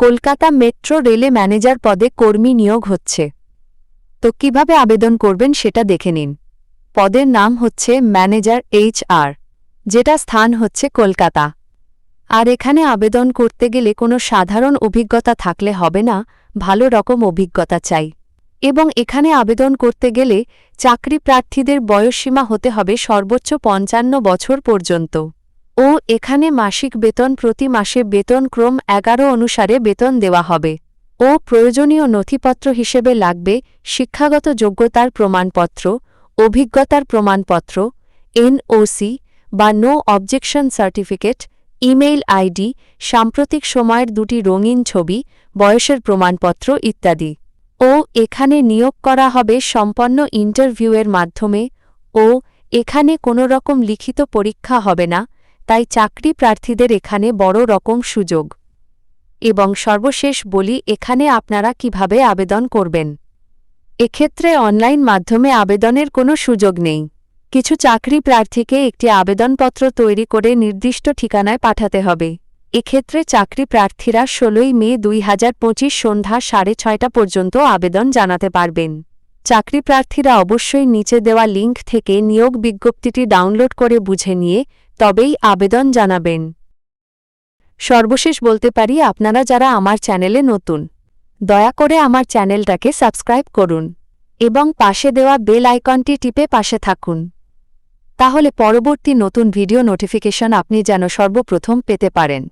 Kolkata metro রেলে manager পদে কর্মী নিয়োগ হচ্ছে। তো কীভাবে আবেদন করবেন সেটা দেখে নিন। পদের নাম হচ্ছে ম্যানেজার এইচ আর, যেটা স্থান হচ্ছে কলকাতা। আর এখানে আবেদন করতে গেলে কোনো সাধারণ অভিজ্ঞতা থাকলে হবে না, ভালো রকম অভিজ্ঞতা চাই। এবং এখানে আবেদন করতে গেলে চাকরি প্রার্থীদের বয়সসীমা হতে হবে সর্বোচ্চ পঞ্চান্ন বছর পর্যন্ত। ও এখানে মাসিক বেতন প্রতি মাসে বেতন ক্রম এগারো অনুসারে বেতন দেওয়া হবে। ও প্রয়োজনীয় নথিপত্র হিসেবে লাগবে, শিক্ষাগত যোগ্যতার প্রমাণপত্র, অভিজ্ঞতার প্রমাণপত্র এনওসি বা no objection certificate, email ID সাম্প্রতিক সময়ের দুটি রঙিন ছবি, বয়সের প্রমাণপত্র ইত্যাদি। ও এখানে নিয়োগ করা হবে সম্পন্ন ইন্টারভিউয়ের মাধ্যমে। ও এখানে কোনো রকম লিখিত পরীক্ষা হবে না তাই চাকরি প্রার্থীদের এখানে বড় রকম সুযোগ। এবং সর্বশেষ বলি, এখানে আপনারা কীভাবে আবেদন করবেন? এক্ষেত্রে অনলাইন মাধ্যমে আবেদনের কোনো সুযোগ নেই। কিছু চাকরি প্রার্থীকে একটি আবেদনপত্র তৈরি করে নির্দিষ্ট ঠিকানায় পাঠাতে হবে। এক্ষেত্রে চাকরি প্রার্থীরা ষোলোই মে দুই হাজার পঁচিশ সন্ধ্যা সাড়ে ছয়টা পর্যন্ত আবেদন জানাতে পারবেন। চাকরি প্রার্থীরা অবশ্যই নিচে দেওয়া লিঙ্ক থেকে নিয়োগ বিজ্ঞপ্তিটি ডাউনলোড করে বুঝে নিয়ে তবেই আবেদন জানাবেন। সর্বশেষ বলতে পারি, আপনারা যারা আমার চ্যানেলে নতুন, দয়া করে আমার চ্যানেলটাকে সাবস্ক্রাইব করুন এবং পাশে দেওয়া বেল আইকনটি টিপে পাশে থাকুন। তাহলে পরবর্তী নতুন ভিডিও নোটিফিকেশন আপনি যেন সর্বপ্রথম পেতে পারেন।